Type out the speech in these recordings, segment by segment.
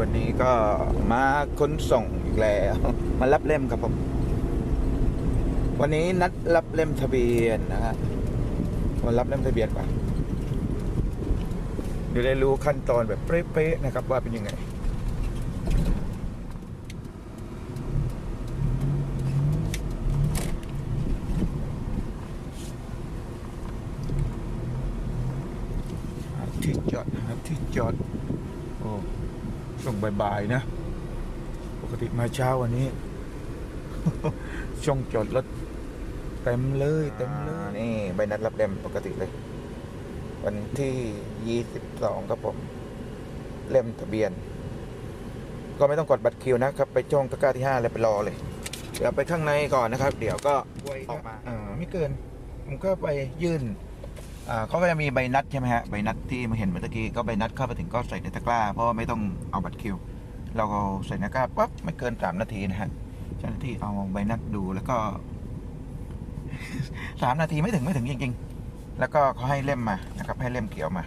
วันนี้ก็มาขนส่งอีกแล้ว มารับเล่มครับผม วันนี้นัดรับเล่มทะเบียนนะฮะมารับเล่มทะเบียนก่อนเดี๋ยวได้รู้ขั้นตอนแบบเป๊ะๆนะครับว่าเป็นยังไง หาที่จอดหาที่จอด โอ้ช่วง บ่ายๆนะ ปกติมาเช้าวันนี้ ช่องจอดรถเต็มเลยเต็มเลย นี่ใบนัดรับเล่มปกติเลย วันที่ 22 ครับผม เล่มทะเบียน ก็ไม่ต้องกดบัตรคิวนะครับ ไปจ้องตะกร้าที่5เลยไปรอเลย เดี๋ยวไปข้างในก่อนนะครับ เดี๋ยวก็ออกมาอ่าไม่เกิน ผมก็ไปยื่นอ่า เขาก็จะมีใบนัดใช่ไหมฮะใบนัดที่มาเห็นเมื่อกี้ก็ใบนัดเข้าไปถึงก็ใส่ในตะกร้า เพราะว่าไม่ต้องเอาบัตรคิว เราก็ใส่ในตะกร้าปั๊บไม่เกินสามนาทีนะฮะเจ้าหน้าที่เอาใบนัดดูแล้วก็สามนาทีไม่ถึงไม่ถึงจริงๆ แล้วก็เขาให้เล่มมานะครับ ให้เล่มเขียวมา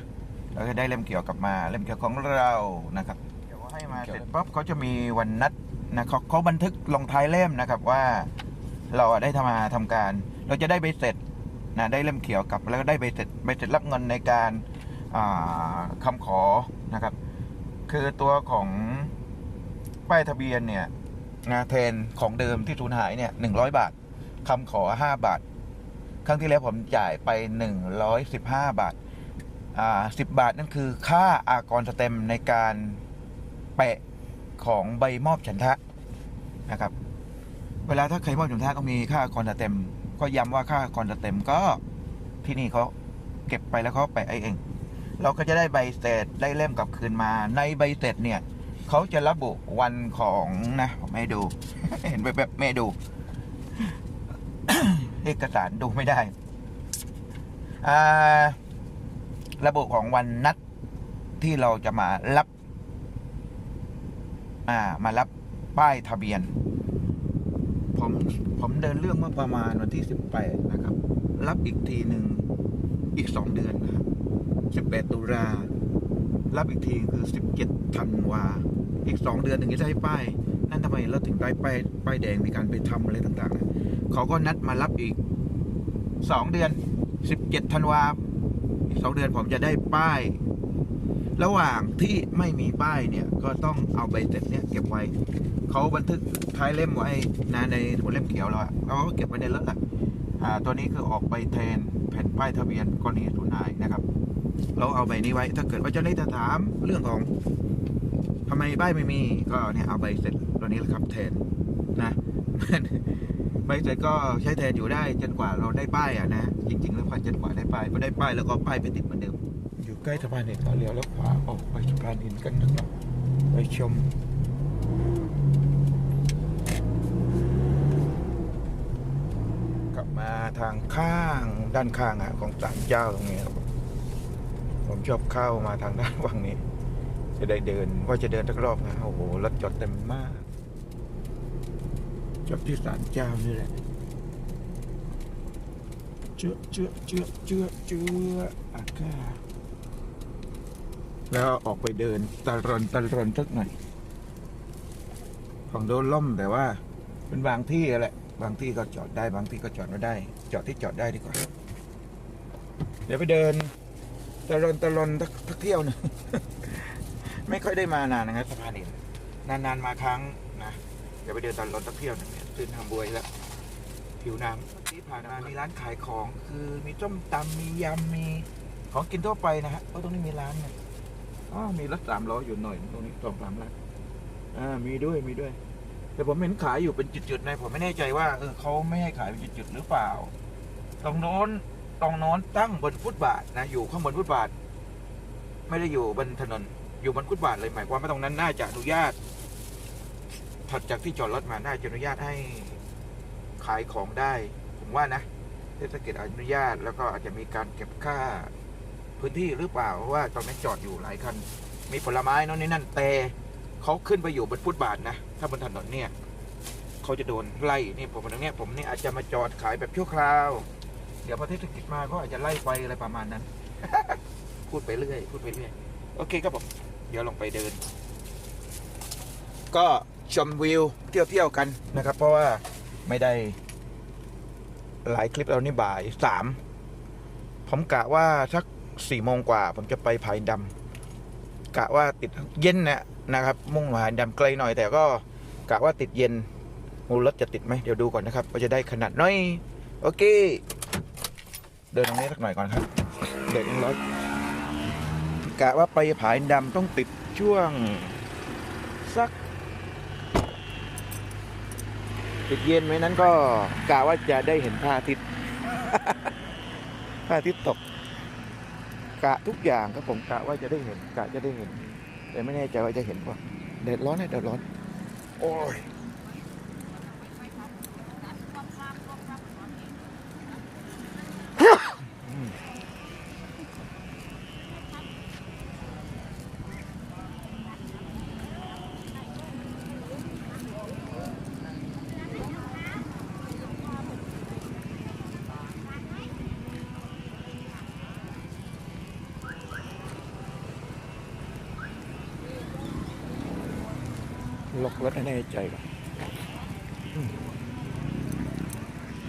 แล้วก็ได้เล่มเขียวกลับมา เล่มเขียวของเรานะครับเดี๋ยวให้มาเสร็จปั๊บเขาจะมีวันนัดนะเขาเขาบันทึกลงท้ายเล่มนะครับว่า เราได้ทำมาทำการ เราจะได้ใบเสร็จ นะได้เล่มเขียวกลับแล้วก็ได้ใบเสร็จใบเสร็จรับเงินในการาคำขอนะครับ คือตัวของป้ายทะเบียนเนี่ยนะแทนของเดิมที่สูญหายเนี่ยหนึ่งร้อยบาทคำขอห้าบาท ครั้งที่แล้วผมจ่ายไปหนึ่งร้อยสิบห้าบาทอ่าสิบบาทนั่นคือค่าอากรสเต็มในการแปะของใบมอบฉันทะนะครับ เวลาถ้าใครมอบฉันทะก็มีค่าอากรสเต็ม ก็ย้ำว่าค่าคอนจะเต็มก็ที่นี่เขาเก็บไปแล้วเขาไปไอเอง เราก็จะได้ใบเสร็จได้เล่มกลับคืนมา ในใบเสร็จเนี่ยเขาจะระบุวันของนะผมให้ดู เห็นแบบแบบไม่ดู เอกสารดูไม่ได้อ่าระบุของวันนัดที่เราจะมารับ อ่า มารับป้ายทะเบียน ผมเดินเรื่องเมื่อประมาณวันที่สิบแปดนะครับ รับอีกทีหนึ่งอีกสองเดือนนะครับสิบแปดตุลารับอีกทีคือสิบเจ็ดธันวาอีกสองเดือนถึงจะได้ป้าย นั่นทำไมเราถึงได้ป้ายป้ายแดงมีการไปทำอะไรต่างๆเขาก็นัดมารับอีกสองเดือนสิบเจ็ดธันวาอีกสองเดือนผมจะได้ป้าย ระหว่างที่ไม่มีป้ายเนี่ยก็ต้องเอาใบเสร็จเนี่ยเก็บไว้เขาบันทึกท้ายเล่มไว้นะในสมุดเล่มเขียวเราอะเราก็เก็บไว้ในรถอะอ่าตัวนี้คือออกใบแทนแผ่นป้ายทะเบียนกรณีสูญหายนะครับ เราเอาใบนี้ไว้ถ้าเกิดว่าเจ้าหน้าที่ถามเรื่องของทำไมป้ายไม่มีก็เนี่ยเอาใบเสร็จตัวนี้แหละครับแทนนะใบเสร็จก็ใช้แทนอยู่ได้จนกว่าเราได้ป้ายอะนะจริงๆแล้วพอจนกว่าได้ป้ายพอได้ป้ายแล้วก็ป้ายไปติดเหมือนเดิม ใกล้สะพานเห็นเราเลี้ยวแล้วขวาออกไปสะพานหินกันนะครับไปชมกลับมาทางข้างด้านข้างอะของศาลเจ้าตรงนี้ครับผมผมชอบเข้ามาทางด้านวังนี้ จะได้เดินว่าจะเดินสักรอบนะโอ้โหรถจอดเต็มมากจอดที่ศาลเจ้านี่แหละเจือเจือเจือเจือเจืออากาศ แล้วออกไปเดินตะรนตะรนสักหน่อย ของโดนล่มแต่ว่า เป็นบางที่แหละ บางที่ก็จอดได้บางที่ก็จอดไม่ได้ จอดที่จอดได้ดีกว่า เดี๋ยวไปเดินตะลอนตะลอนทักเที่ยวหนึงไม่ค่อยได้มานานนะครับสะพานนี้นานๆมาครั้งนะเดี๋ยวไปเดินตะลอนทักเที่ยวหนึงเนี่ยตื่นทำบวยแล้วผิวน้ำที่ผ่านมามีร้านขายของ คือมีส้มตำมียำมีของกินทั่วไปนะฮะเพราะตรงนี้มีร้านเนี่ย อ๋อมีรถสามล้ออยู่หน่อยตรงนี้สองสามร้านอ่ามีด้วยมีด้วย แต่ผมเห็นขายอยู่เป็นจุดๆนะผมไม่แน่ใจว่าเออเขาไม่ให้ขายเป็นจุดๆหรือเปล่า ตรงโน้นตรงโน้นตั้งบนฟุตบาทนะอยู่ข้างบนฟุตบาท ไม่ได้อยู่บนถนนอยู่บนฟุตบาทเลยหมายความว่าตรงนั้นน่าจะอนุญาตถัดจากที่จอดรถมาน่าจะอนุญาตให้ขายของได้ ผมว่านะเทศกิจอนุญาตแล้วก็อาจจะมีการเก็บค่า พื้นที่หรือเปล่าเพราะว่าตรงนั้นจอดอยู่หลายคัน มีผลไม้โน่นนี่นั่นแต่เขาขึ้นไปอยู่บนฟุตบาทนะ ถ้าบนถนนเนี่ยเขาจะโดนไล่นี่ผมตรงเนี้ยผมนี่อาจจะมาจอดขายแบบชั่วคราว เดี๋ยวพอเทศกิจมาก็อาจจะไล่ไปอะไรประมาณนั้น พูดไปเรื่อยพูดไปเรื่อยโอเคครับผมเดี๋ยวลองไปเดิน ก็ชมวิวเที่ยวเที่ยวๆกันนะครับ เพราะว่าไม่ได้ หลายคลิปแล้วนี่บ่ายสามผมกะว่าสัก สี่โมงกว่า ผมจะไปผายดำกะว่าติดเย็นนะนะครับ มุ่งผายดำไกลหน่อยแต่ก็กะว่าติดเย็นมูรถจะติดไหมเดี๋ยวดูก่อนนะครับว่าจะได้ขนาดน้อยโอเค เดินตรงนี้สักหน่อยก่อนครับ เดินรถกะว่าไปผายดำต้องติดช่วงสักติดเย็นไว้นั้นก็กะว่าจะได้เห็นพระอาทิตย์พระอาทิตย์ตก กะทุกอย่างครับผมกะว่าจะได้เห็นกะจะได้เห็น แต่ไม่แน่ใจว่าจะเห็นป่ะแดดร้อนนะแดดร้อน โอ้ย ล็อกรถให้แน่ใจก่อน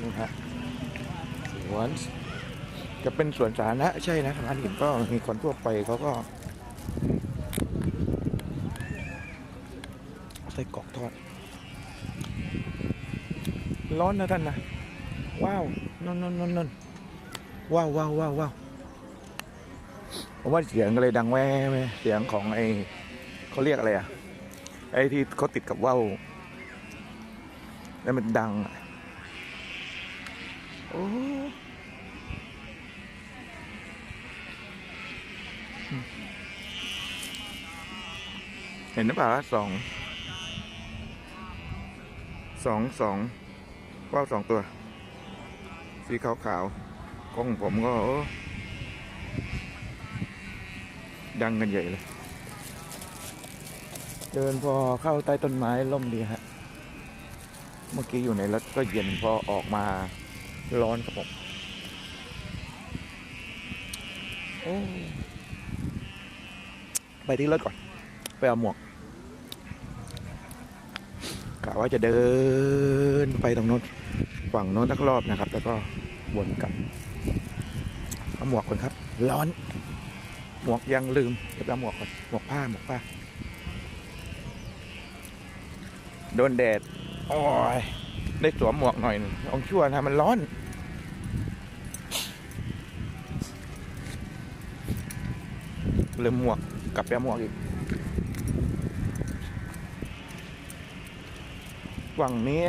นี่ฮะสวนจะเป็นสวนสาธารณะใช่นะร้านหินก็มีคนทั่วไปเขาก็ใส่กรอกทอด ร้อนนะท่านนะว้าวนนนนนนว้าวว้าวว้าวว้าวผมว่าเสียงก็เลยดังแว่แว่เสียงของไอเขาเรียกอะไรอะ ไอ้ที่เขาติดกับว่าวแล้วมันดังอะโอ้เห็นหรือเปล่าสอง สองสองว่าวสองตัว สีขาวขาวกล้องผมก็ ดังกันใหญ่เลย เดินพอเข้าใต้ต้นไม้ร่มดีฮะ เมื่อกี้อยู่ในรถก็เย็นพอออกมาร้อนครับผมโอ้ไปที่รถก่อน ไปเอาหมวกกะว่าจะเดินไปตรงโน้นฝั่งโน้นสักรอบนะครับ แล้วก็วนกลับเอาหมวกก่อนครับ ร้อน หมวกยังลืมเก็บเอาหมวกก่อนหมวกผ้าหมวกผ้า โดนแดด โอ้ย ได้สวมหมวกหน่อยนึงลองชั่วนะ มันร้อน ลืมหมวกกลับไปหมวกอีก ฝั่งนี้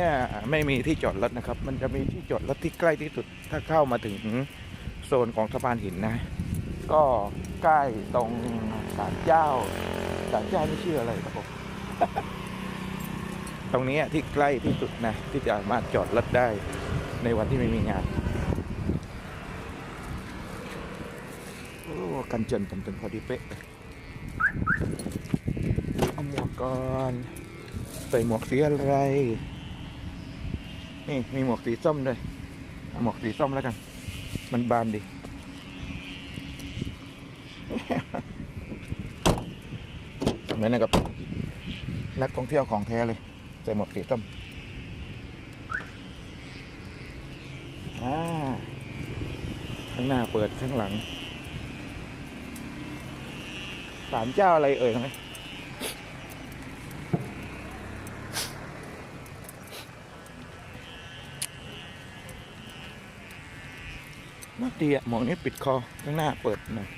ไม่มีที่จอดรถนะครับ มันจะมีที่จอดรถที่ใกล้ที่สุด ถ้าเข้ามาถึงโซนของสะพานหินนะ ก็ใกล้ตรงศาลเจ้าศาลเจ้านี่ชื่ออะไรครับผม ตรงนี้ที่ใกล้ที่สุดนะ ที่จะสามารถจอดรถได้ในวันที่ไม่มีงานโอ้กันจนผมจนพอดีเป๊ะเลยเอาหมวกก่อนใส่หมวกสีอะไร นี่มีหมวกสีส้มด้วยเอาหมวกสีส้มแล้วกัน มันบานดีเหมือนกับนักท่องเที่ยวของแท้เลย ใส่หมวกสีส้มข้างหน้าเปิดข้างหลังศาลเจ้าอะไรเอ่ยทำไมน่าดีอะหมวกนี้ปิดคอข้างหน้าเปิดหน่อย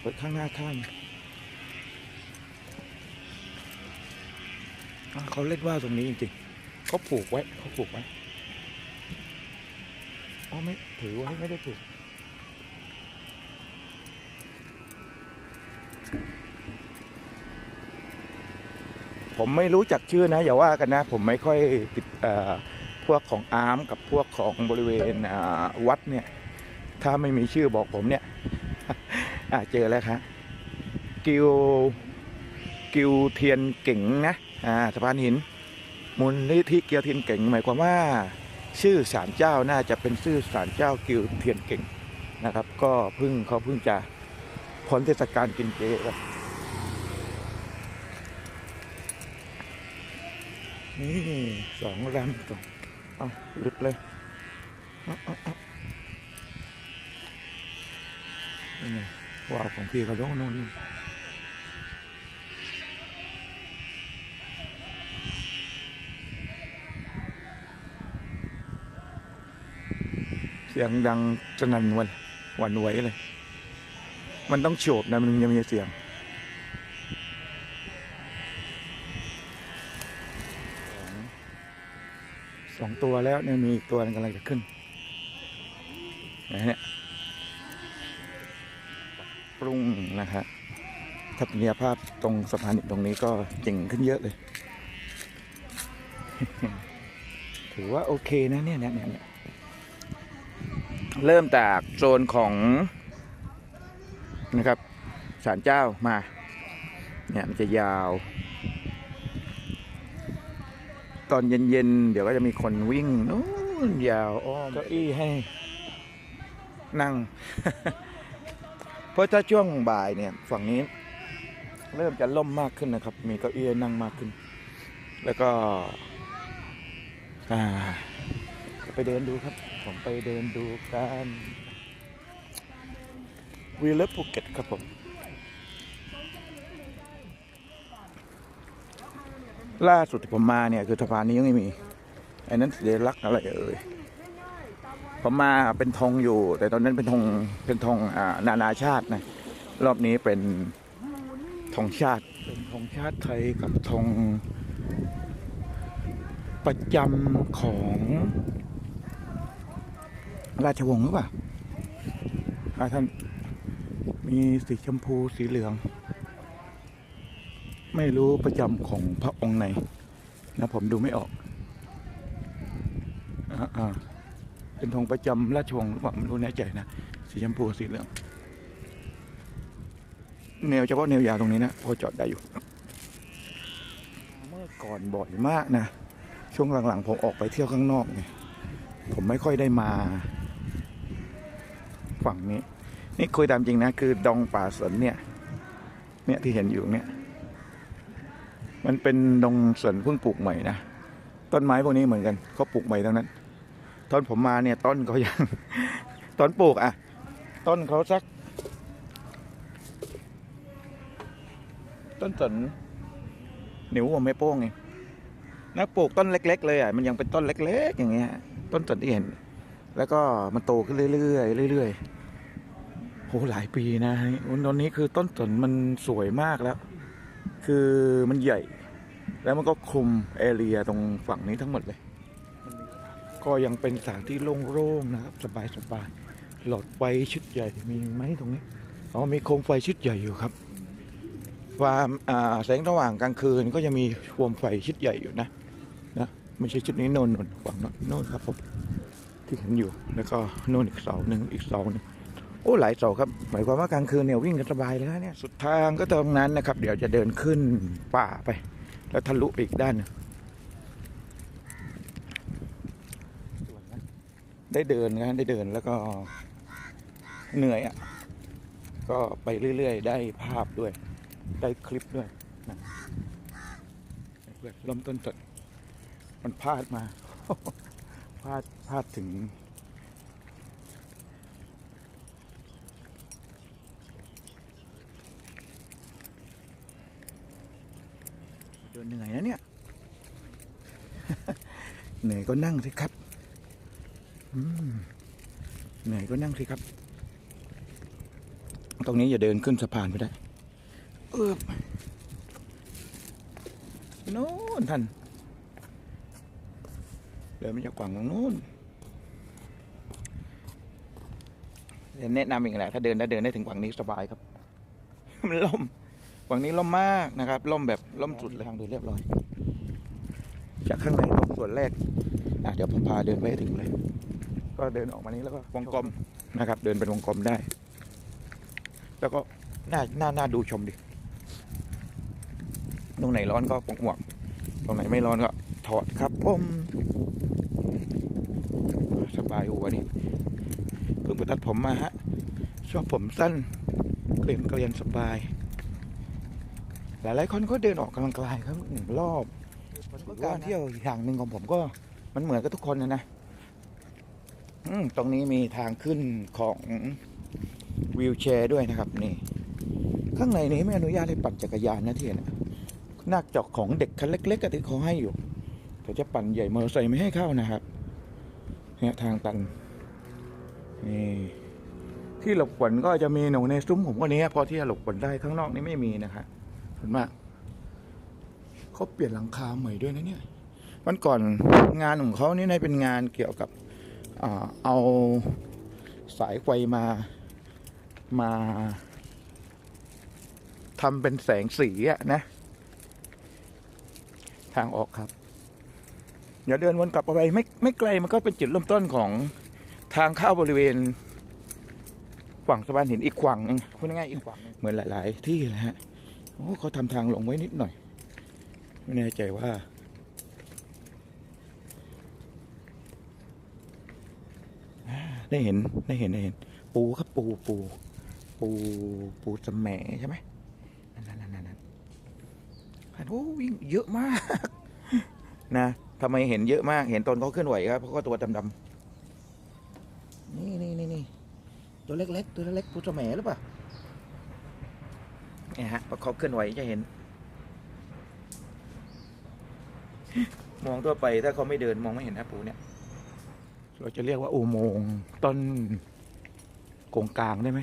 เปิดข้างหน้าข้าง เขาเล่นว่าวตรงนี้จริงๆเขาผูกไว้เขาผูกไว้อ๋อไม่ถือไว้ไม่ได้ผูกผมไม่รู้จักชื่อนะอย่าว่ากันนะ ผมไม่ค่อยติดอ่อพวกของอาร์มกับพวกของบริเวณวัดเนี่ย ถ้าไม่มีชื่อบอกผมเนี่ยอ่าเจอแล้วครับกิว กิวเทียนเก่งนะอ่าสะพานหินมูลนิธิเกียวเทียนเก่งหมายความว่า ชื่อศาลเจ้าน่าจะเป็นชื่อศาลเจ้ากิวเทียนเก่งนะครับ ก็เพิ่งเขาเพิ่งจะพ้นเทศกาลกินเจครับนี่สองรันก่อนเอาหลุดเลยอ้าวของพี่เขาโน่นนู่น เสียงดังสนั่นวันหวั่นไหวเลย มันต้องโฉบนะมันถึงจะมีเสียงสองตัวแล้วเนี่ยมีอีกตัวนึงกำลังจะขึ้นไหนเนี่ยปรุงนะฮะทัศนียภาพตรงสะพานตรงนี้ก็เจ๋งขึ้นเยอะเลย ถือว่าโอเคนะเนี่ยเนี่ยเนี่ย เริ่มจากโซนของนะครับศาลเจ้ามาเนี่ยมันจะยาว ตอนเย็นๆ เดี๋ยวก็จะมีคนวิ่งนู้นยาวอ้อมเก้าอี้ให้ นั่ง เพราะถ้าช่วงบ่ายเนี่ย ฝั่งนี้ เริ่มจะล่มมากขึ้นนะครับ มีเก้าอี้นั่งมากขึ้น แล้วก็ อ่า ไปเดินดูครับ ผมไปเดินดูกันวีเลภูเก็ตครับผม ล่าสุดที่ผมมาเนี่ยคือสะพานนี้ยังไม่มีไอ้นั้นสัญลักอะไรเอ่ยผมมาเป็นธงอยู่ แต่ตอนนั้นเป็นธงเป็นธงอ่านานาชาตินะรอบนี้เป็นธงชาติเป็นธงชาติไทยกับธงประจำของ ราชวงศ์หรือเปล่าท่านมีสีชมพูสีเหลือง ไม่รู้ประจำของพระองค์ไหนนะผมดูไม่ออกอ่าอ่าเป็นธงประจำราชวงศ์หรือเปล่าไม่รู้แน่ใจนะสีชมพูสีเหลืองแนวเฉพาะแนวยาวตรงนี้นะพอจอดได้อยู่ เมื่อก่อนบ่อยมากนะ ช่วงหลังๆ ผมออกไปเที่ยวข้างนอกไงผมไม่ค่อยได้มา ฝั่งนี้ นี่คุยตามจริงนะ คือดองป่าสนเนี่ยเนี่ยที่เห็นอยู่เนี่ยมันเป็นดงสวนเพิ่งปลูกใหม่นะต้นไม้พวกนี้เหมือนกันเขาปลูกใหม่ทั้งนั้น ตอนผมมาเนี่ยต้นเขายังตอนปลูกอะ ต้นเขาสัก ต้นสนหนิวหัวแม่โป้งไงนะปลูกต้นเล็ก ๆ เลยอะมันยังเป็นต้นเล็ก ๆ อย่างเงี้ยต้นสนที่เห็น แล้วก็มันโตขึ้นเรื่อยๆเรื่อยๆโหหลายปีนะตอนนี้คือต้นสนมันสวยมากแล้ว คือมันใหญ่ แล้วมันก็คลุมแอเรียตรงฝั่งนี้ทั้งหมดเลย ก็ยังเป็นสถานที่โล่งๆนะครับ สบายๆหลอดไฟชุดใหญ่มีไหมตรงนี้อ๋อมีโคมไฟชุดใหญ่อยู่ครับความอ่าแสงสว่างกลางคืนก็จะมีโคมไฟชุดใหญ่อยู่นะนะไม่ใช่ชุดนี้โน่นโน่นฝั่งนนโน่นครับผม ที่เห็นอยู่ แล้วก็โน่นอีกเสาหนึ่งอีกเสาหนึ่งโอ้หลายเสาครับหมายความว่ากลางคืนเนี่ยวิ่งกันสบายเลยนะเนี่ยสุดทางก็ตรงนั้นนะครับ เดี๋ยวจะเดินขึ้นป่าไป แล้วทะลุไปอีกด้านหนึ่งได้เดินนะได้เดินแล้วก็เหนื่อยอะก็ไปเรื่อย ๆ ได้ภาพด้วย ได้คลิปด้วยนะเพื่อนล้มต้นสดมันพลาดมาพลาด พาดถึง เดินเหนื่อยนะเนี่ย เหนื่อยก็นั่งสิครับเหนื่อยก็นั่งสิครับ ตรงนี้อย่าเดินขึ้นสะพานไปได้ เออโน่นท่านเดินมาจากฝั่งตรงโน้นเดี๋ยว แนะนำอีกแหละถ้าเดินได้เดินได้ถึงฝั่งนี้สบายครับ มันล่มฝั่งนี้ล่มมากนะครับล่มแบบล่มสุดเลยทางเดินเรียบร้อย จากข้างในล่มส่วนแรกอะเดี๋ยวผมพาเดินไปถึงเลย ก็เดินออกมานี้แล้วก็วงกลมนะครับ เดินเป็นวงกลมได้ แล้วก็น่าน่าน่าดูชมดิตรงไหนร้อนก็ปกหมวกตรงไหนไม่ร้อนก็ถอดครับผมสบายหัวนี่ เพิ่งไปตัดผมมาฮะ ชอบผมสั้น เกลียนเกลียนสบาย หลายๆคนก็เดินออกกำลังกายครับหนึ่งรอบการเที่ยวอย่างหนึ่งของผมก็มันเหมือนกับทุกคนนะนะอืมตรงนี้มีทางขึ้นของวีลแชร์ด้วยนะครับ นี่ ข้างในนี้ไม่อนุญาตให้ปั่นจักรยานนะที่นะนอกจากของเด็กคันเล็ก ๆก็ที่เขาให้อยู่แต่จะปั่นใหญ่มอเตอร์ไซค์ไม่ให้เข้านะครับเนี่ยทางตัน นี่ที่หลบฝนก็จะมีหนูในซุ้มผมก็นี้พอที่จะหลบฝนได้ข้างนอกนี่ไม่มีนะครับส่วนมากเขาเปลี่ยนหลังคาใหม่ด้วยนะเนี่ยวันก่อนงานของเขานี่ในเป็นงานเกี่ยวกับเอาสายไฟมามาทำเป็นแสงสีอะนะ ทางออกครับ เดี๋ยวเดินวนกลับไปไม่ไม่ไกลมันก็เป็นจุดเริ่มต้นของ ทางเข้าบริเวณฝั่งสะพานหินอีกฝั่งนึงพูดง่ายๆอีกฝั่งเหมือนหลาย ๆ ที่นะฮะโอ้เขาทำทางลงไว้นิดหน่อย ไม่แน่ใจว่า ได้เห็นได้เห็นได้เห็น ปูครับปูปูปูปูสมแหมใช่ไหมนั่นนั่นนั่นนั่นโอ้วิ่งเยอะมาก นะทำไมเห็นเยอะมากเห็นตอนเขาเคลื่อนไหวครับเพราะก็ตัวดำๆนี่นี่นี่นี่ ตัวเล็กๆ ตัวเล็กๆปูสมแหมหรือเปล่าเนี่ยฮะพอเขาเคลื่อนไหวจะเห็น มองตัวไปถ้าเขาไม่เดินมองไม่เห็นนะปูเนี่ย เราจะเรียกว่าอุโมงค์ต้นกงกลางได้ไหม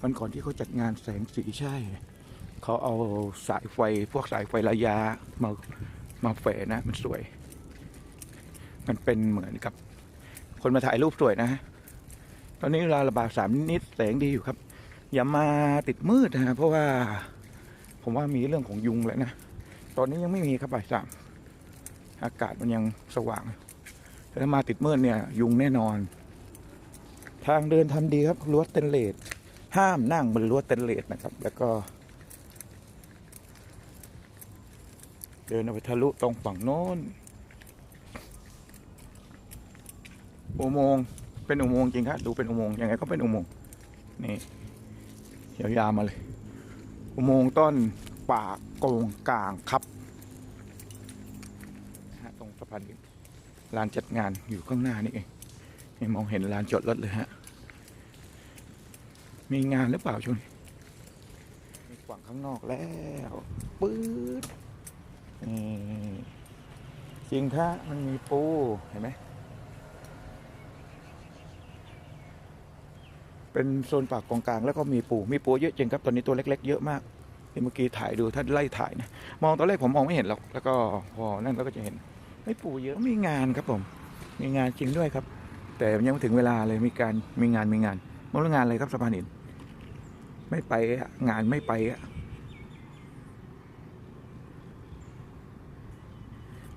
วันก่อนที่เขาจัดงานแสงสีใช่ เขาเอาสายไฟพวกสายไฟระยะมามาแฝนะมันสวย มันเป็นเหมือนกับคนมาถ่ายรูปสวยนะฮะ ตอนนี้เวลาระบาดสามนิดแสงดีอยู่ครับ อย่ามาติดมืดนะเพราะว่า ผมว่ามีเรื่องของยุงเลยนะ ตอนนี้ยังไม่มีครับบ่ายสามอากาศมันยังสว่างแต่ถ้ามาติดมืดเนี่ย ยุงแน่นอน ทางเดินทำดีครับรั้วเตนเลสห้ามนั่งบนรั้วเตนเลสนะครับ แล้วก็ เดินไปทะลุตรงฝั่งโน้นอุโมงค์ เป็นอุโมงค์จริงครับดูเป็นอุโมงค์ยังไงก็เป็นอุโมงค์นี่ยาวๆมาเลย อุโมงค์ต้นป่าโกงกลางครับนะฮะตรงสะพานหินลานจัดงานอยู่ข้างหน้านี่เองนี่มองเห็นลานจอดรถเลยฮะมีงานหรือเปล่าช่วงนี้มีกว่างข้างนอกแล้วปื๊ดนี่จริงถ้ามันมีปูเห็นไหม เป็นโซนปากกองกลางแล้วก็มีปูมีปูเยอะจริงครับตอนนี้ตัวเล็ก ๆ เยอะมากที่เมื่อกี้ถ่ายดูถ้าไล่ถ่ายนะมองตอนแรกผมมองไม่เห็นหรอกแล้วก็พอนั่นเราก็จะเห็นไม่ปูเยอะมีงานครับผม มีงานจริงด้วยครับ แต่ยังไม่ถึงเวลาเลยมีการมีงานมีงานมองเรื่องงานอะไรครับสะพานหินไม่ไปงานไม่ไปอะ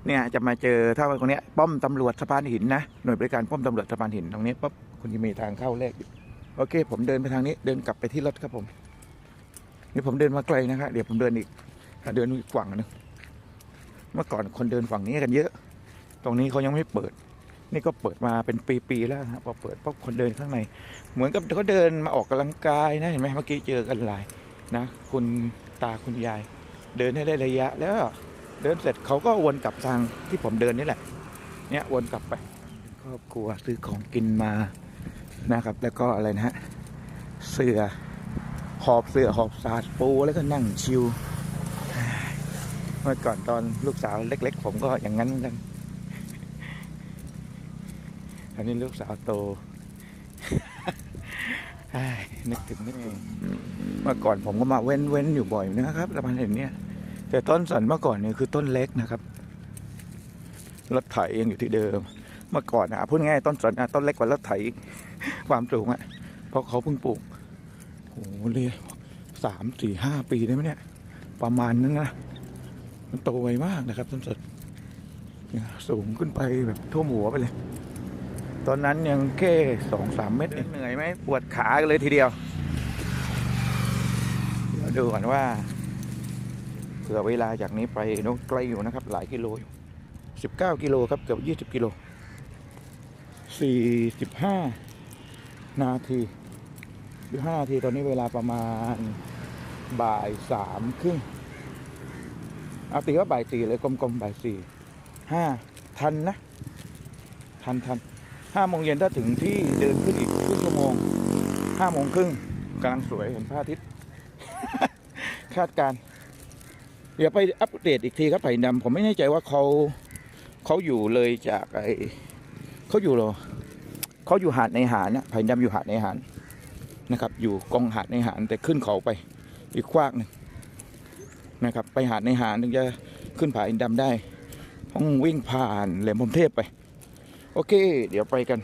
เนี่ยจะมาเจอถ้าวันตรงเนี้ยป้อมตำรวจสะพานหินนะหน่วยบริการป้อมตำรวจสะพานหินตรงนี้ปั๊บคุณจะมีทางเข้าแรกอยู่ โอเค ผมเดินไปทางนี้เดินกลับไปที่รถครับผม นี่ผมเดินมาไกลนะครับเดี๋ยวผมเดินอีกเดินอีกฝั่งหนึงเมื่อก่อนคนเดินฝั่งนี้กันเยอะ ตรงนี้เขายังไม่เปิด นี่ก็เปิดมาเป็นปีๆแล้วฮะพอเปิดปุ๊บคนเดินข้างใน เหมือนกับเขาเดินมาออกกำลังกายนะเห็นไหมเมื่อกี้เจอกันหลายนะ คุณตาคุณยาย เดินให้ได้ระยะ แล้วเดินเสร็จเขาก็วนกลับทางที่ผมเดินนี่แหละ เนี่ยวนกลับไปครอบครัวซื้อของกินมา นะครับ แล้วก็อะไรนะฮะเสือหอบเสือหอบสาดปูแล้วก็นั่งชิวเมื่อก่อนตอนลูกสาวเล็ก ๆ ผมก็อย่างนั้นเหมือนกันอันนี้ลูกสาวโตนึกถึงนี่เองเมื่อก่อนผมก็มาเว้นเว้นอยู่บ่อยนะครับสะพานเห็นเนี่ยแต่ต้นสันเมื่อก่อนเนี่ยคือต้นเล็กนะครับรถไถยังอยู่ที่เดิม เมื่อก่อนนะพูดง่ายๆต้นสันนะต้นเล็กกว่ารถไถอีกความสูงอะเพราะเขาเพิ่งปลูกโอ้โหเลยสามสี่ห้าปีได้ไหมเนี่ย ประมาณนั้นนะมันโตไวมากนะครับต้นสดเนี่ยสูงขึ้นไปแบบท่วมหัวไปเลย ตอนนั้นยังแค่สองสามเมตรเองเหนื่อยไหมปวดขากันเลยทีเดียวเดี๋ยวดูก่อนว่าเผื่อเวลาจากนี้ไปน้องไกลอยู่นะครับ หลายกิโลอยู่สิบเก้ากิโลครับ เกือบยี่สิบกิโล สี่สิบห้านาทีหรือห้านาทีตอนนี้เวลาประมาณบ่ายสามครึ่งเอาตีว่าบ่ายสี่เลยกลมๆบ่ายสี่ห้าทันนะ ทันทันห้าโมงเย็นถ้าถึงที่เดินขึ้นอีกครึ่งชั่วโมงห้าโมงครึ่งกำลังสวยเห็นพระอาทิตย์คาดการ เดี๋ยวไปอัปเดตอีกทีครับไผ่ดำผมไม่แน่ใจว่าเขาเขาอยู่เลยจากไอเขาอยู่หรอ เขาอยู่หาดในหาดนะไผ่ดำอยู่หาดในหาดนะครับ อยู่กองหาดในหาดแต่ขึ้นเขาไปอีกควากหนึ่งนะครับ ไปหาดในหาดถึงจะขึ้นผาอินดำได้ต้องวิ่งผ่านแหลมพรมเทพไป โอเค เดี๋ยวไปกัน